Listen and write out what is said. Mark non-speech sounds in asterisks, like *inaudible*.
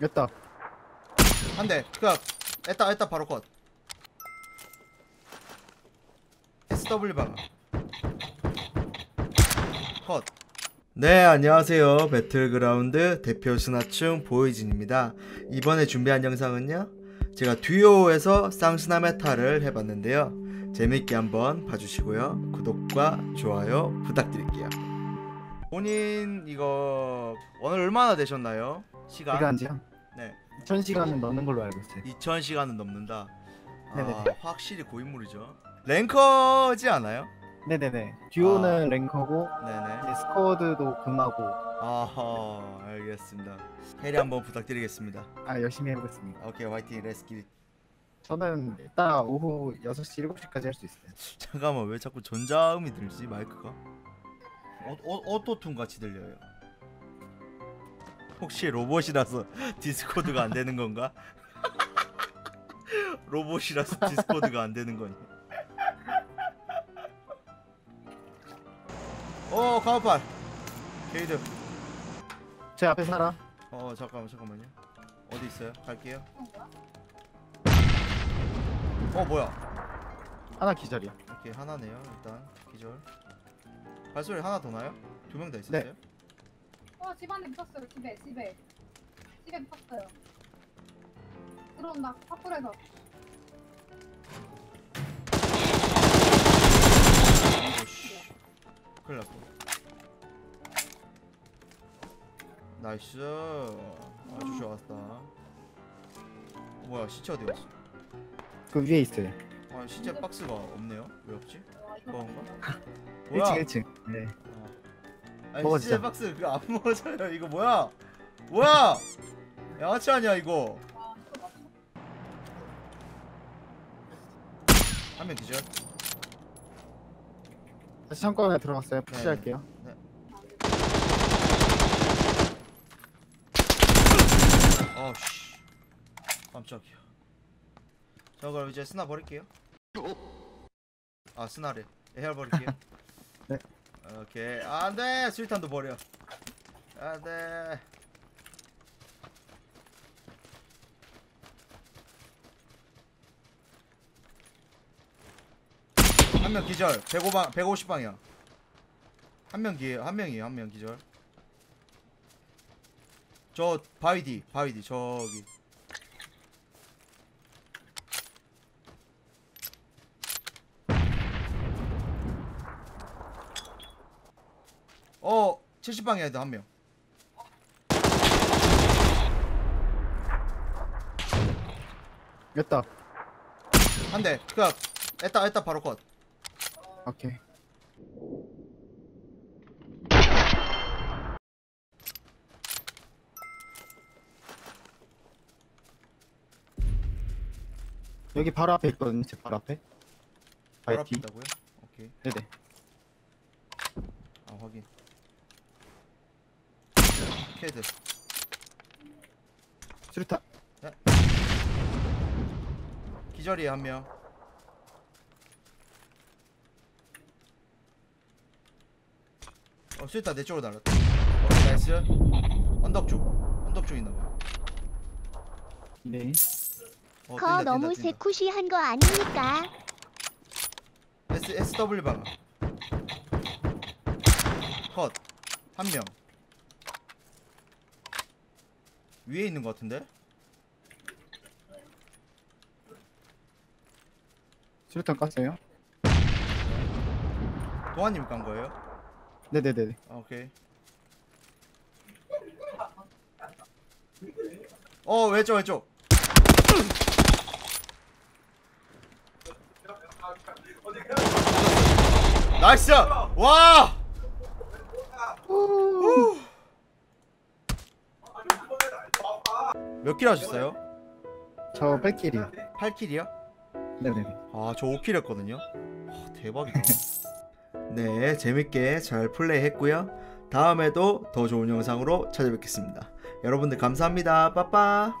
됐다. 한대 그 에따 에따 바로 컷 SW 방 컷 네, 안녕하세요. 배틀그라운드 대표 스나충 보이진입니다. 이번에 준비한 영상은요. 제가 듀오에서 쌍스나 메타를 해봤는데요. 재밌게 한번 봐주시고요. 구독과 좋아요 부탁드릴게요. 본인 이거 오늘 얼마나 되셨나요? 시간? 시간이요? 네. 2000시간은 넘는 걸로 알고 있어요. 2000시간은 넘는다. 아, 네네네. 확실히 고인물이죠. 랭커지 않아요? 네네네. 듀오는 아. 랭커고 네네. 스쿼드도 금하고 아하, 알겠습니다. 해리 한번 부탁드리겠습니다. 아 열심히 해보겠습니다. 오케이, 화이팅, 레스키. 저는 이따 오후 6시 7시까지 할 수 있어요. 잠깐만, 왜 자꾸 전자음이 들지 마이크가? 어, 어, 오토튠 같이 들려요. 혹시 로봇이라서 *laughs* 디스코드가 안 되는 건가? *laughs* 로봇이라서 디스코드가 안 되는 거니? 어, 가오팔. 게이드. 제 앞에 사람 어 잠깐만 잠깐만요 어디 있어요? 갈게요 어 뭐야 하나 기절이야. 오케이 하나네요 일단 기절 발소리 하나 더 나요? 두명다 있었어요? 네. 어 집안에 붙었어요 집에 집에 집에 붙었어요 들어온다 파풀에서 오씨 큰일 났고 나이스 아주 좋았다 어, 뭐야 시체 어디 갔어? 그 위에 있어요. 아 시체 박스가 없네요 왜 없지? 그건가? 1층 1층. 네. 아니 먹어, 시제 진짜. 박스 그거 안 *laughs* 먹어져요 이거 뭐야 뭐야 양아치 아니야 이거? 한 명 기절 다시 창고 안에 들어갔어요. 푸시할게요. 아씨 깜짝이야 자 그럼 이제 스나 버릴게요 아 스나래 에어 버릴게요. *laughs* 네. 오케이. 안돼! 수리탄도 버려. 안돼 한 명 기절. 105방 150방이야. 한 명 기에 한 명이에요. 한 명 기절. 저 바위 뒤 바위 뒤 저기 어 70방이야 애들 한명 됐다. 한대 그 에따 에따 바로 컷 오케이. 여기 바로 앞에 있거든요. 제 바로 앞에. 바로 앞에 바이티. 있다고요? 오케이 네네. 아 확인 캐드 수류탄. 기절이에 한명 어 스위타 내 쪽으로 날랐다 오케이 나이스 언덕 쪽 언덕 쪽 있나 봐 네. 어, 거 뛴다, 너무 뛴다, 뛴다. 세쿠시한 거 아닙니까? S, SW 방. 컷. 한 명. 위에 있는 것 같은데? 수류탄 깠어요? 동아님 간 거예요? 네네네. 아, 오케이. 어, 왼쪽, 왼쪽. 나이스! 와! 몇킬 하셨어요? 저 뺄길이요. 8킬이요? 네네네. 아, 저 5킬 했거든요. 와, 대박이다. *laughs* 네, 재밌게 잘 플레이 했고요. 다음에도 더 좋은 영상으로 찾아뵙겠습니다. 여러분들 감사합니다. 빠빠.